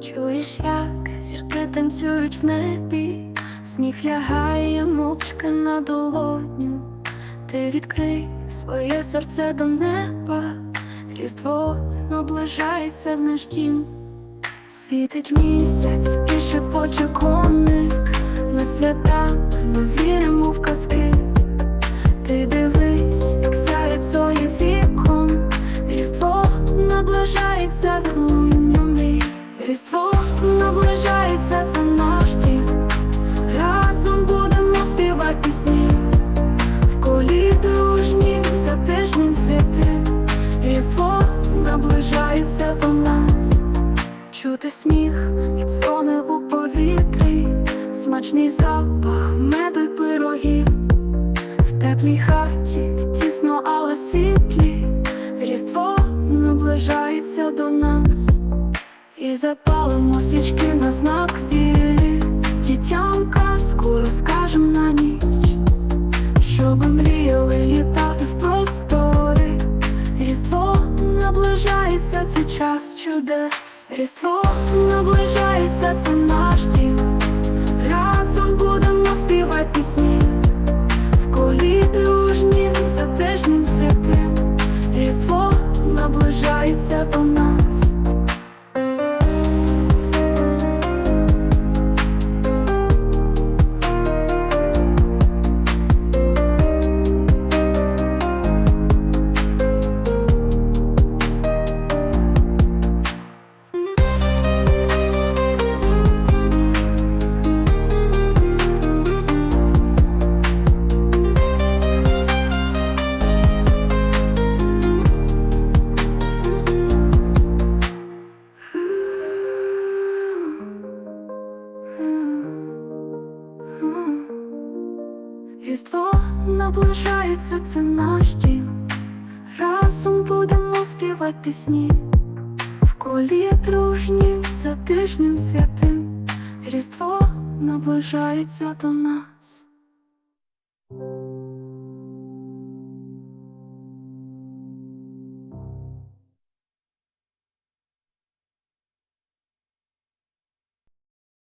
Чуєш, як зірки танцюють в небі, сніг лягає мовчки на долоню. Ти відкрий своє серце до неба, різдво наближається в наш дім. Світить місяць і шепоче коник на свята, ми віримо в казки. Чути сміх і дзвони у повітрі, смачний запах меду й пирогів. В теплій хаті тісно, але світлі, Різдво наближається до нас, і запалимо свічки на знак віри, дітям казку розкажем на ніч, щоб мріяли літати в простори. Різдво наближається, час чудес. Різдво наближається, це наш дім. Різдво наближається, це наш дім. Разом будемо співати пісні. В колі дружні за тижнем святим. Різдво наближається до нас.